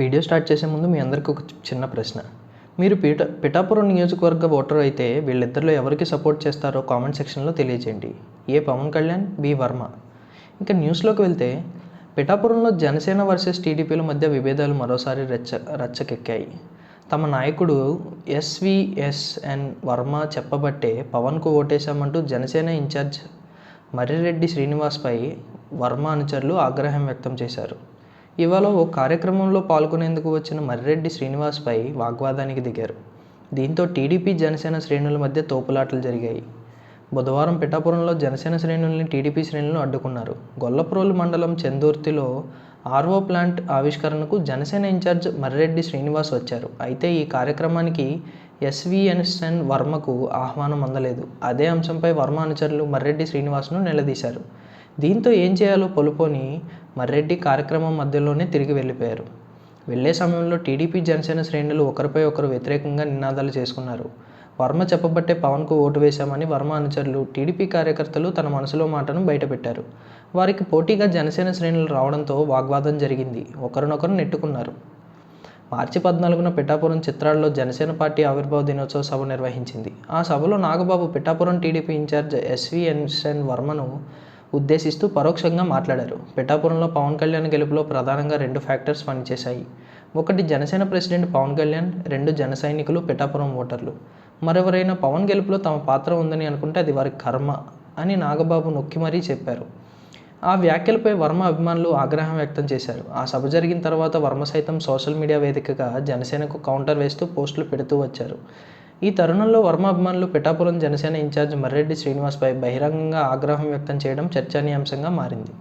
Video start చేసే ముందు మీ అందరికీ ఒక చిన్న ప్రశ్న. మీరు పీట పిఠాపురం నియోజకవర్గ ఓటర్ అయితే వీళ్ళిద్దరిలో ఎవరికి సపోర్ట్ చేస్తారో కామెంట్ సెక్షన్లో తెలియజేయండి. A Pawan Kalyan B Varma. ఇంకా న్యూస్లోకి వెళ్తే పిఠాపురంలో జనసేన వర్సెస్ టీడీపీల మధ్య విభేదాలు మరోసారి రెచ్చ రచ్చకెక్కాయి. తమ నాయకుడు ఎస్విఎస్ఎన్ వర్మ చెప్పబట్టే పవన్కు ఓటేశామంటూ జనసేన ఇన్ఛార్జ్ మర్రిరెడ్డి శ్రీనివాస్పై వర్మ అనుచరులు ఆగ్రహం వ్యక్తం చేశారు. ఇవాళ ఓ కార్యక్రమంలో పాల్గొనేందుకు వచ్చిన మర్రెడ్డి శ్రీనివాస్పై వాగ్వాదానికి దిగారు. దీంతో టీడీపీ జనసేన శ్రేణుల మధ్య తోపులాటలు జరిగాయి. బుధవారం పిఠాపురంలో జనసేన శ్రేణుల్ని టీడీపీ శ్రేణులు అడ్డుకున్నారు. గొల్లప్రోలు మండలం చందూర్తిలో ఆర్వో ప్లాంట్ ఆవిష్కరణకు జనసేన ఇన్ఛార్జ్ మర్రెడ్డి శ్రీనివాస్ వచ్చారు. అయితే ఈ కార్యక్రమానికి ఎస్విఎన్ఎస్ఎన్ వర్మకు ఆహ్వానం అందలేదు. అదే అంశంపై వర్మ అనుచరులు మర్రెడ్డి శ్రీనివాస్ను నిలదీశారు. దీంతో ఏం చేయాలో పొలుపోని మర్రెడ్డి కార్యక్రమం మధ్యలోనే తిరిగి వెళ్ళిపోయారు. వెళ్ళే సమయంలో టీడీపీ జనసేన శ్రేణులు ఒకరిపై ఒకరు వ్యతిరేకంగా నినాదాలు చేసుకున్నారు. వర్మ చెప్పబట్టే పవన్కు ఓటు వేశామని వర్మ అనుచరులు టీడీపీ కార్యకర్తలు తన మనసులో మాటను బయటపెట్టారు. వారికి పోటీగా జనసేన శ్రేణులు రావడంతో వాగ్వాదం జరిగింది. ఒకరినొకరు నెట్టుకున్నారు. మార్చి పద్నాలుగున పిఠాపురం చిత్రాల్లో జనసేన పార్టీ ఆవిర్భావ దినోత్సవ సభ నిర్వహించింది. ఆ సభలో Nagababu Pithapuram TDP incharge SVNN వర్మను ఉద్దేశిస్తూ పరోక్షంగా మాట్లాడారు. పిఠాపురంలో పవన్ కళ్యాణ్ గెలుపులో ప్రధానంగా రెండు ఫ్యాక్టర్స్ పనిచేశాయి. ఒకటి జనసేన ప్రెసిడెంట్ పవన్ కళ్యాణ్ రెండు జన సైనికులు పిఠాపురం ఓటర్లు. మరెవరైనా పవన్ గెలుపులో తమ పాత్ర ఉందని అనుకుంటే అది వారి కర్మ అని నాగబాబు నొక్కి మరీ చెప్పారు. ఆ వ్యాఖ్యలపై వర్మ అభిమానులు ఆగ్రహం వ్యక్తం చేశారు. ఆ సభ జరిగిన తర్వాత వర్మ సైతం సోషల్ మీడియా వేదికగా జనసేనకు కౌంటర్ వేస్తూ పోస్టులు పెడుతూ వచ్చారు. ఈ తరుణంలో వర్మ అభిమానులు పిఠాపురం జనసేన ఇన్ఛార్జ్ మర్రెడ్డి శ్రీనివాస్పై బహిరంగంగా ఆగ్రహం వ్యక్తం చేయడం చర్చనీయాంశంగా మారింది.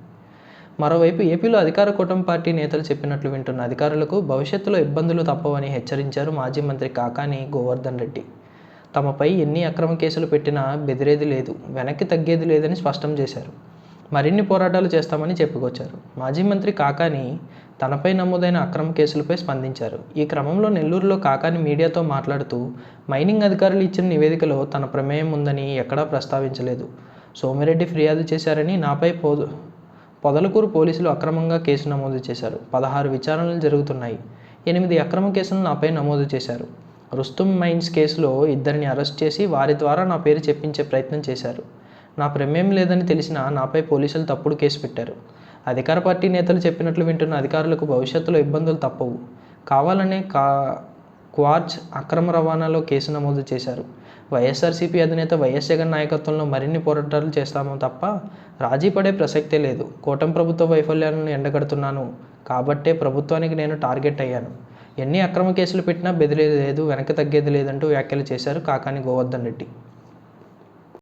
మరోవైపు ఏపీలో అధికార కూటమి పార్టీ నేతలు చెప్పినట్లు వింటున్న అధికారులకు భవిష్యత్తులో ఇబ్బందులు తప్పవని హెచ్చరించారు మాజీ మంత్రి కాకాని గోవర్ధన్ రెడ్డి. తమపై ఎన్ని అక్రమ కేసులు పెట్టినా బెదిరేది లేదు వెనక్కి తగ్గేది లేదని స్పష్టం చేశారు. మరిన్ని పోరాటాలు చేస్తామని చెప్పుకొచ్చారు. మాజీ మంత్రి కాకాని తనపై నమోదైన అక్రమ కేసులపై స్పందించారు. ఈ క్రమంలో నెల్లూరులో కాకాని మీడియాతో మాట్లాడుతూ మైనింగ్ అధికారులు ఇచ్చిన నివేదికలో తన ప్రమేయం ఉందని ఎక్కడా ప్రస్తావించలేదు. సోమిరెడ్డి ఫిర్యాదు చేశారని నాపై పో పొదలకూరు పోలీసులు అక్రమంగా కేసు నమోదు చేశారు. పదహారు విచారణలు జరుగుతున్నాయి. ఎనిమిది అక్రమ కేసులు నాపై నమోదు చేశారు. రుస్తుం మైన్స్ కేసులో ఇద్దరిని అరెస్ట్ చేసి వారి ద్వారా నా పేరు చెప్పించే ప్రయత్నం చేశారు. నా ప్రమేయం లేదని తెలిసినా నాపై పోలీసులు తప్పుడు కేసు పెట్టారు. అధికార పార్టీ నేతలు చెప్పినట్లు వింటున్న అధికారులకు భవిష్యత్తులో ఇబ్బందులు తప్పవు. కావాలనే కా క్వార్జ్ అక్రమ రవాణాలో కేసు నమోదు చేశారు. వైఎస్ఆర్సీపీ అధినేత వైఎస్ జగన్ నాయకత్వంలో మరిన్ని పోరాటాలు చేస్తాము తప్ప రాజీ పడే ప్రసక్తే లేదు. కూటమి ప్రభుత్వ వైఫల్యాలను ఎండగడుతున్నాను. కాబట్టే ప్రభుత్వానికి నేను టార్గెట్ అయ్యాను. ఎన్ని అక్రమ కేసులు పెట్టినా బెదిరేది లేదు వెనక తగ్గేది లేదంటూ వ్యాఖ్యలు చేశారు కాకాని గోవర్ధన్ రెడ్డి.